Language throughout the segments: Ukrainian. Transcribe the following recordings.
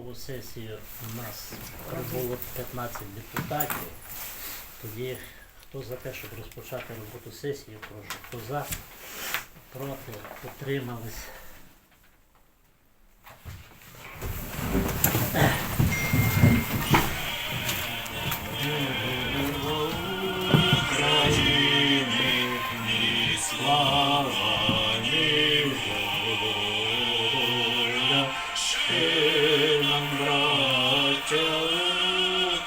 позачергову сесію у нас прибуло 15 депутатів. Тоді хто за те, щоб розпочати роботу сесії, прошу. Хто за, проти, утримались.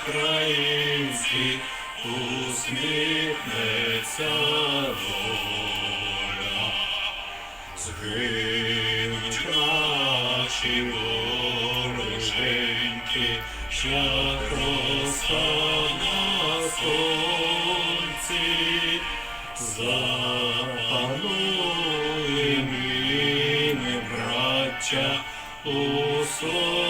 Українські, усміхнеться доля. Згинуть наші вороженьки, як роса на сонці. Запануєм і ми, у своїй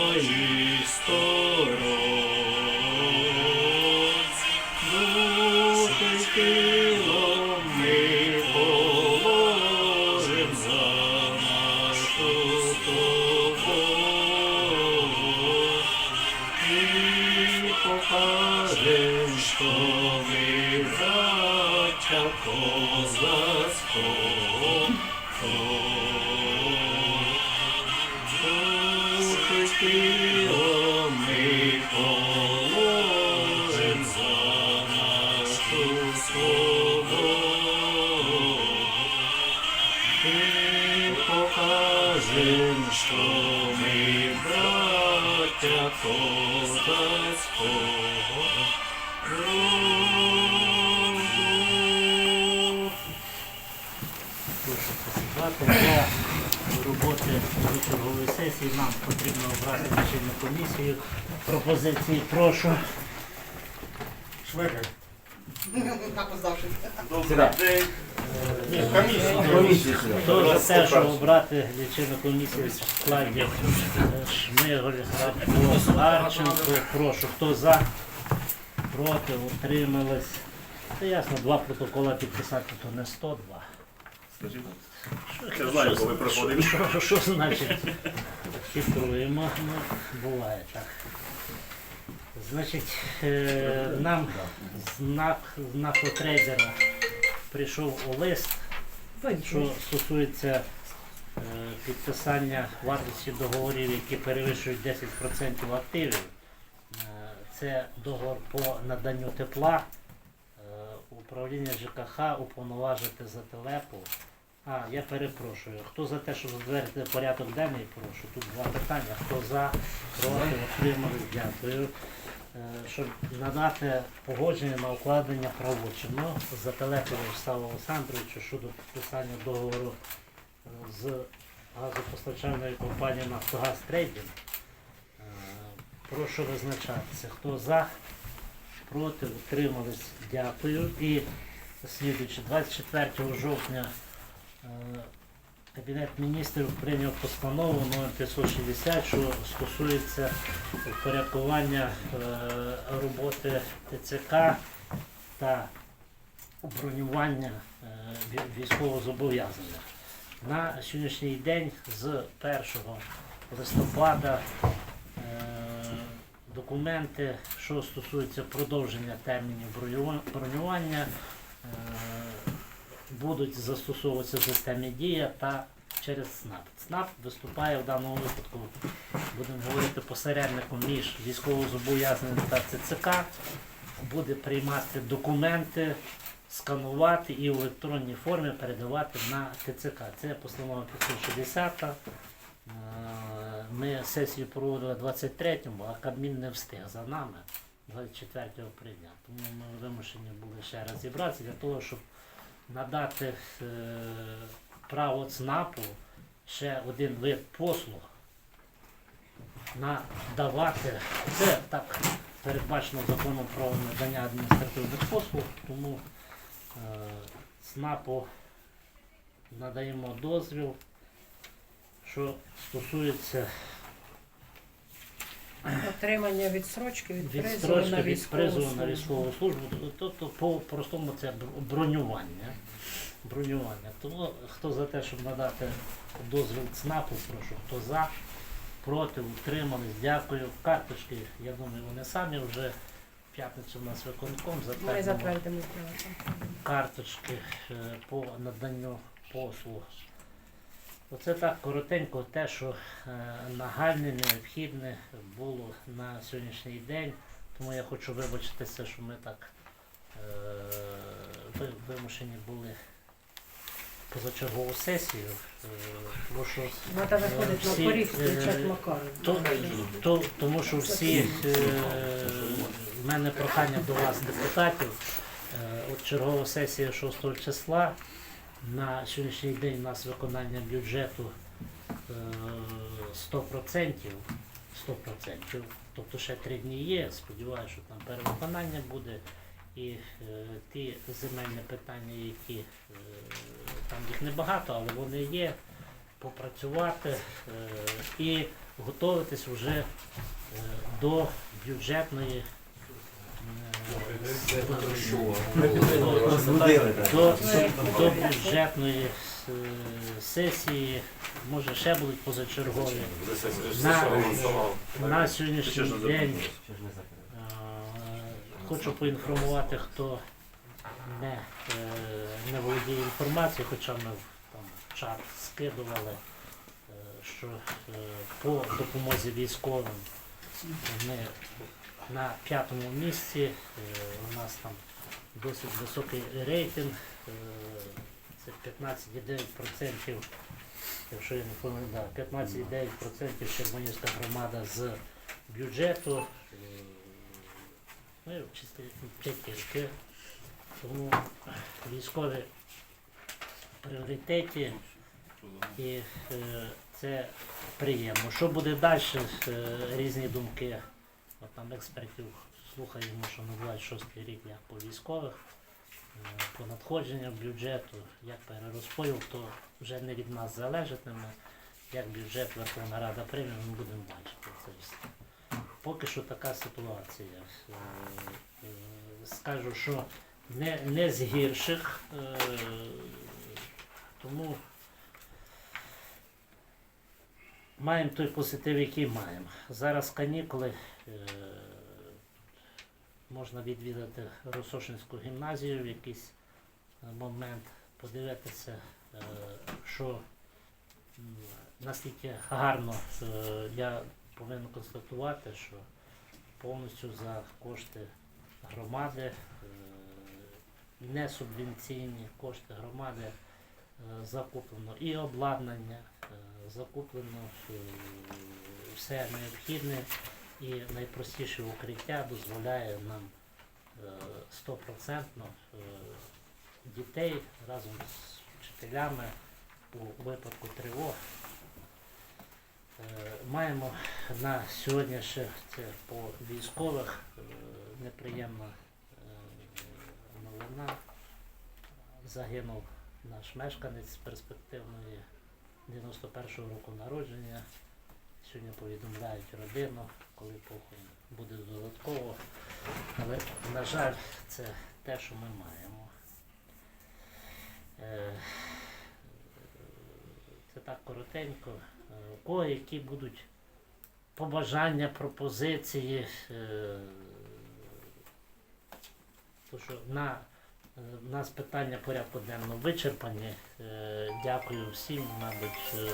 покажем, що ми браття козацького для роботи чергової сесії. Нам потрібно обрати лічильну комісію. Пропозиції прошу. Шведи. Опоздавшись. Ні, комісію. Хто за те, щоб обрати лічильну комісію в складі е, Шмиголь, Грабко, Харченко, прошу. Хто за? Проти, утримались. Це ясно, два протоколи підписати, то не 102. Я знаю, коли приходив. Що, що значить? Хитруємо, ну, буває так. Значить, е, нам знак знаку трейдера прийшов лист, що стосується е, підписання вартості договорів, які перевищують 10% активів. Е, Це договор по наданню тепла. Е, Управління ЖКХ уповноважити за телепу. А, я перепрошую. Хто за те, щоб затвердити порядок денний, прошу. Тут два питання. Хто за, проти, отримали, дякую. Е, Щоб надати погодження на укладення правочину за телефоном Вячеславу Олександровичу щодо підписання договору е, з газопостачальною компанією Нафтогаз Трейдинг. Е, Прошу визначатися. Хто за, проти, утримались, дякую. І слідуючи 24 жовтня Кабінет міністрів прийняв постанову номер 560, що стосується впорядкування е, роботи ТЦК та бронювання е, ві- військовозобов'язаних. На сьогоднішній день з 1 листопада е, документи, що стосуються продовження термінів бронювання, е, будуть застосовуватися в системі дія та через СНАП. СНАП виступає в даному випадку, будемо говорити, посередником між військовозобов'язаним та ЦЦК, буде приймати документи, сканувати і в електронній формі передавати на ТЦК. Це постанова 560. Е, Ми сесію проводили 23-му, а Кабмін не встиг за нами. 24-го прийняв. Тому ми вимушені були ще раз зібратися для того, щоб надати е, право ЦНАПу ще один вид послуг надавати. Це так передбачено законом про надання адміністративних послуг, тому е, ЦНАПу надаємо дозвіл, що стосується Отримання відсрочки від призову на від призову на військову службу, тобто по-простому це бронювання. Бронювання. Тому хто за те, щоб надати дозвіл ЦНАПу, прошу, хто за, проти, утримались. Дякую. Карточки, я думаю, вони самі вже в п'ятницю у нас виконком затвердимо. карточки е, по наданню послуг. Оце так коротенько те, що е, нагальне, необхідне було на сьогоднішній день. Тому я хочу вибачитися, що ми так е, вимушені були позачергову сесію. е, Тому що на Всі, е, то, то, тому що всі е, в мене прохання до вас, депутатів. Е, от чергова сесія 6 числа. На сьогоднішній день у нас виконання бюджету е, 100%. 100%. Тобто ще три дні є. Сподіваюся, що там перевиконання буде. І е, ті земельні питання, які е, там їх небагато, але вони є попрацювати і готуватись вже до бюджетної до, бюджетної е, сесії, може ще будуть позачергові. На, сьогоднішній день е, хочу поінформувати, хто не, е, не володіє інформацією, хоча ми в там, чат скидували, що по допомозі військовим ми на п'ятому місці, е, у нас там досить високий рейтинг, е, це 15,9%, якщо я не помиляю, 15,9% Червонівська громада з бюджету. Е, Ми в п'ятірки. Тому військові в пріоритеті і це приємно. Що буде далі? Різні думки. Там експертів слухаємо, що на 26 рік як по військових, е, по надходженням бюджету, як перерозподіл, то вже не від нас залежатиме. Як бюджет Верховна Рада прийме, ми будемо бачити це все. Поки що така ситуація. Е, е, Скажу, що не, не з гірших, тому маємо той позитив, який маємо. Зараз канікули. е, Можна відвідати Росошинську гімназію в якийсь е, момент, подивитися, е, що наскільки гарно я повинен констатувати, що повністю за кошти громади, не субвенційні кошти громади закуплено і обладнання, е, закуплено е, все необхідне і найпростіше укриття дозволяє нам е, стопроцентно е, дітей разом з вчителями у випадку тривог. Е, Маємо на сьогодні ще це по військових е, неприємна е, новина. Загинув наш мешканець перспективної 91-го року народження. Сьогодні повідомляють родину, коли похорон буде додатково. Але, на жаль, це те, що ми маємо. Е, Це так коротенько. Е, У кого які будуть побажання, пропозиції. е, То що на у нас питання порядку денного вичерпані. Е, Дякую всім, мабуть. е,